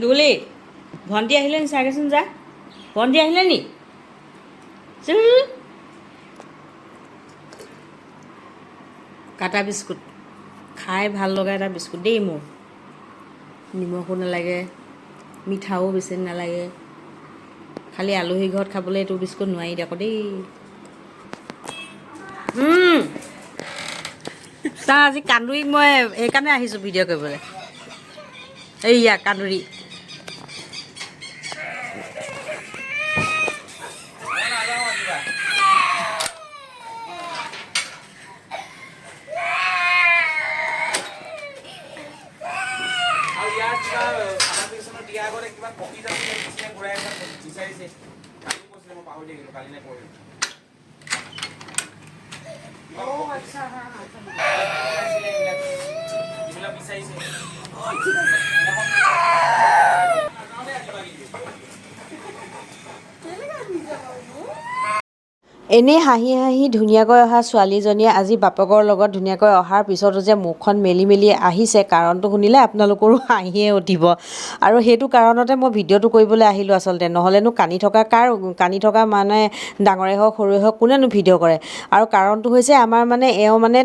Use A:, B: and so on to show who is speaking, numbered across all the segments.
A: দুলি ভণ্টি আহিলে নি চাগেচোন যা। ভণ্টি আহিলে নি। কাটা বিস্কুট। খাই ভাল লগা এটা বিস্কুট দেই মোৰ। নিমখো নালাগে মিঠাও বেছি নালাগে। খালি আলহী ঘৰত খাবলৈ এইটো বিস্কুট নোৱাৰি আকৌ দেই। তাৰ আজি কান্দুৰিক মই সেইকাৰণে আহিছোঁ ভিডিঅ' কৰিবলৈ। এইয়া কান্দুৰি।
B: আগতে কিবা কপি জাতি দিছিলে ঘূৰাই এখন বিচাৰিছে কালি কৈছিলে মই পাহৰি থাকিলোঁ কালি নে পৰহি এইবিলাক বিচাৰিছে
C: এনেই হাঁহি হাঁহি ধুনীয়াকৈ অহা ছোৱালীজনীয়ে আজি বাপেকৰ লগত ধুনীয়াকৈ অহাৰ পিছতো যে মুখখন মেলি মেলি আহিছে কাৰণটো শুনিলে আপোনালোকৰো হাঁহিয়ে উঠিব। আৰু সেইটো কাৰণতে মই ভিডিঅ'টো কৰিবলৈ আহিলোঁ আচলতে। নহ'লেনো কান্দি থকা কাৰ কান্দি থকা মানে ডাঙৰে হওক সৰুৱে হওক কোনেনো ভিডিঅ' কৰে? আৰু কাৰণটো হৈছে আমাৰ মানে এওঁ মানে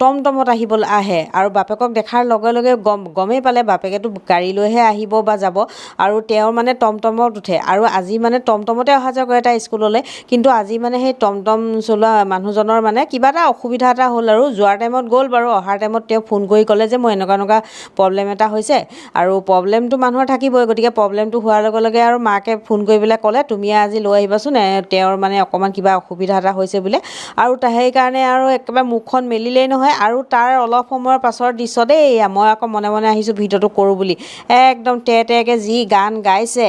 C: টমটমত আহিবলৈ আহে। আৰু বাপেকক দেখাৰ লগে লগে গম গমেই পালে বাপেকেতো গাড়ী লৈহে আহিব বা যাব। আৰু তেওঁৰ মানে টমটমত উঠে। আৰু আজি মানে টমটমতে অহা যোৱা কৰে তাই স্কুললৈ। কিন্তু আজি মানে সেই টমটম চলোৱা মানুহজনৰ মানে কিবা এটা অসুবিধা এটা হ'ল আৰু যোৱাৰ টাইমত গ'ল বাৰু। অহাৰ টাইমত তেওঁ ফোন কৰি ক'লে যে মোৰ এনেকুৱা এনেকুৱা প্ৰব্লেম এটা হৈছে আৰু প্ৰব্লেমটো মানুহৰ থাকিবই। গতিকে প্ৰব্লেমটো হোৱাৰ লগে লগে আৰু মাকে ফোন কৰি পেলাই ক'লে তুমি আজি লৈ আহিবাচোন তেওঁৰ মানে অকণমান কিবা অসুবিধা এটা হৈছে বোলে। আৰু সেইকাৰণে আৰু একেবাৰে মুখখন মেলিলেই নহয় আৰু তাৰ অলপ সময়ৰ পাছৰ দৃশ্য দেই মই আকৌ মনে মনে আহিছোঁ ভিডিঅ'টো কৰোঁ বুলি। একদম তে তেকৈ যি গান গাইছে।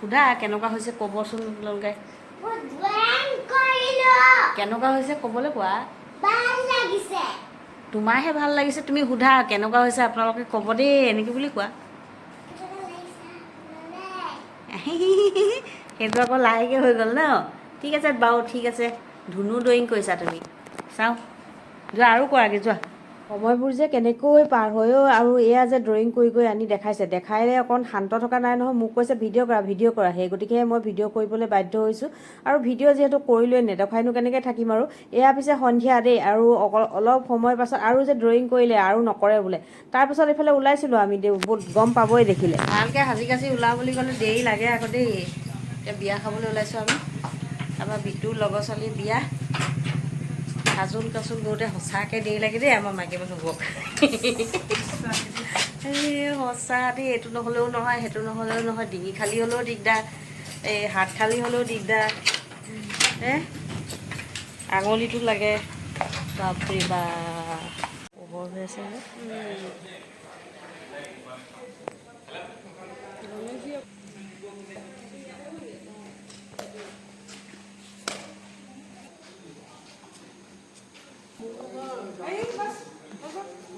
C: সোধা কেনেকুৱা হৈছে ক'বচোন আপোনালোকে কেনেকুৱা হৈছে ক'বলৈ কোৱা? তোমাৰহে ভালো লাগিছে তুমি সোধা কেনেকুৱা হৈছে আপোনালোকে ক'ব দেই এনেকৈ বুলি কোৱা। সেইটো আকৌ লাহেকৈ হৈ গ'ল ন? ঠিক আছে বাৰু ঠিক আছে। ধুনু ড্ৰয়িং কৰিছা তুমি। চাওঁ। যোৱা আৰু কৰাগৈ যোৱা। সময়বোৰ যে কেনেকৈ পাৰ অ' আৰু এয়া যে ড্ৰয়িং কৰি কৰি আনি দেখাইছে দেখাইলে অকণ শান্ত থকা নাই নহয়। মোক কৈছে ভিডিঅ' কৰা ভিডিঅ' কৰা। সেই গতিকে মই ভিডিঅ' কৰিবলৈ বাধ্য হৈছোঁ। আৰু ভিডিঅ' যিহেতু কৰিলোৱে নেদেখাইনো কেনেকৈ থাকিম আৰু? এয়া পিছে সন্ধিয়া দেই আৰু অকল অলপ সময়ৰ পাছত আৰু যে ড্ৰয়িং কৰিলে আৰু নকৰে বোলে। তাৰপিছত এইফালে ওলাইছিলোঁ আমি বহুত গম পাবই দেখিলে। ভালকৈ সাজি কাচি ওলাওঁ বুলি ক'লে দেৰি লাগে আকৌ দেই। এতিয়া বিয়া খাবলৈ ওলাইছোঁ আমি। তাৰপৰা বিতুৰ লগৰ ছোৱালীৰ বিয়া। কাজল কাচুল গৌতে সঁচাকৈ দেৰি লাগে দেই আমাৰ মাইকী মানুহবোৰক এই সঁচা দেই এইটো নহ'লেও নহয় সেইটো নহ'লেও নহয় ডিঙি খালি হ'লেও দিগদাৰ এই হাত খালি হ'লেও দিগদাৰ আঙুলিটো লাগে বাপৰি বা। পোহৰ হৈ আছে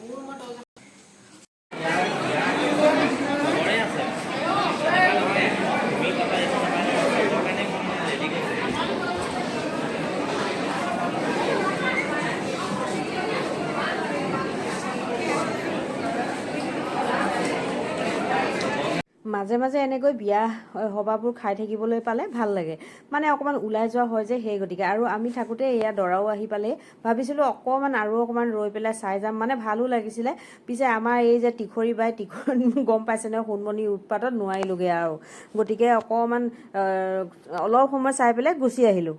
C: மூணு மட்டும் মাজে মাজে এনেকৈ বিয়া সবাহবোৰ খাই থাকিবলৈ পালে ভাল লাগে। মানে অকণমান ওলাই যোৱা হয় যে সেই গতিকে। আৰু আমি থাকোঁতে এয়া দৰাও আহি পালে। ভাবিছিলোঁ অকণমান আৰু অকণমান ৰৈ পেলাই চাই যাম। মানে ভালো লাগিছিলে। পিছে আমাৰ এই যে টিখৰি বাই টিখৰি গম পাইছে নহয় সোণমণিৰ উৎপাতত নোৱাৰিলোগৈ আৰু। গতিকে অকণমান অলপ সময় চাই পেলাই গুচি আহিলোঁ।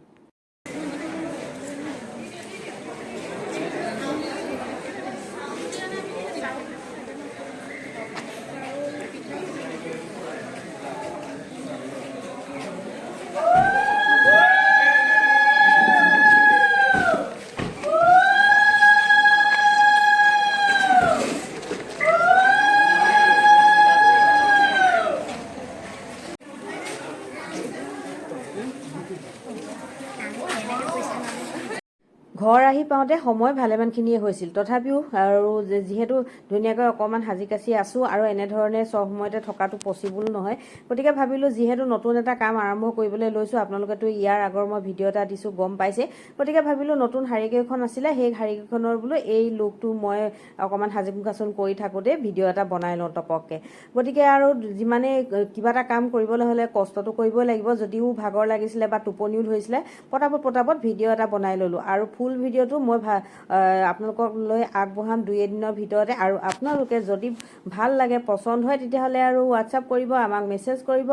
C: পাওঁতে সময় ভালেমানখিনিয়ে হৈছিল। তথাপিও আৰু যিহেতু ধুনীয়াকৈ অকণমান সাজি কাচি আছোঁ আৰু এনেধৰণে চব সময়তে থকাটো পচিবল নহয়। গতিকে ভাবিলোঁ যিহেতু নতুন এটা কাম আৰম্ভ কৰিবলৈ লৈছোঁ আপোনালোকেতো ইয়াৰ আগৰ মই ভিডিঅ' এটা দিছোঁ গম পাইছে। গতিকে ভাবিলোঁ নতুন শাৰীকেইখন আছিলে সেই শাৰীকেইখনৰ বোলো এই লুকটো মই অকণমান সাজোন কাচোন কৰি থাকোঁতে ভিডিঅ' এটা বনাই লওঁ টপককৈ। গতিকে আৰু যিমানেই কিবা এটা কাম কৰিবলৈ হ'লে কষ্টটো কৰিবই লাগিব যদিও ভাগৰ লাগিছিলে বা টোপনিও ধৰিছিলে পটাপট পটাপট ভিডিঅ' এটা বনাই ল'লোঁ। আৰু ফুল ভিডিঅ'টো মই ভা আহ, আপোনালোকক লৈ আগবঢ়াম দুই এদিনৰ ভিতৰতে। আৰু আপোনালোকে যদি ভাল লাগে পচন্দ হয় তেতিয়াহ'লে আৰু হোৱাটছআপ কৰিব আমাক মেছেজ কৰিব।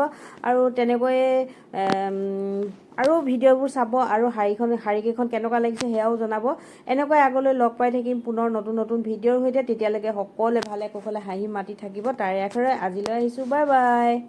C: আৰু তেনেকৈয়ে আৰু ভিডিঅ'বোৰ চাব আৰু শাৰীখন শাৰীকেইখন কেনেকুৱা লাগিছে সেয়াও জনাব। এনেকৈ আগলৈ লগ পাই থাকিম পুনৰ নতুন নতুন ভিডিঅ'ৰ সৈতে। তেতিয়ালৈকে সকলোৱে ভালে কুশলে হাঁহি মাতি থাকিব। তাৰে আখৰে আজিলৈ আহিছোঁ। Bye bye